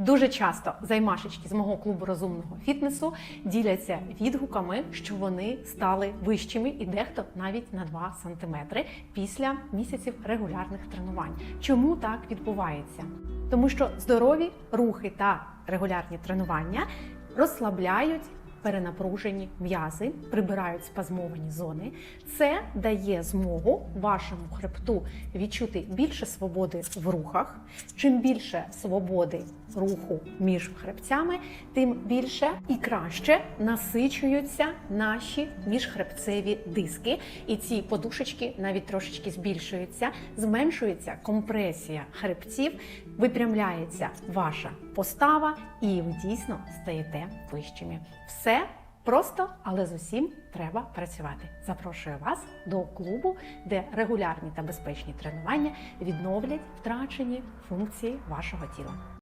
Дуже часто займашечки з мого клубу розумного фітнесу діляться відгуками, що вони стали вищими, і дехто навіть на 2 см після місяців регулярних тренувань. Чому так відбувається? Тому що здорові рухи та регулярні тренування розслабляють перенапружені м'язи, прибирають спазмовані зони. Це дає змогу вашому хребту відчути більше свободи в рухах. Чим більше свободи руху між хребцями, тим більше і краще насичуються наші міжхребцеві диски. І ці подушечки навіть трошечки збільшуються, зменшується компресія хребців, випрямляється ваша постава, і ви дійсно стаєте вищими. Все просто, але з усім треба працювати. Запрошую вас до клубу, де регулярні та безпечні тренування відновлять втрачені функції вашого тіла.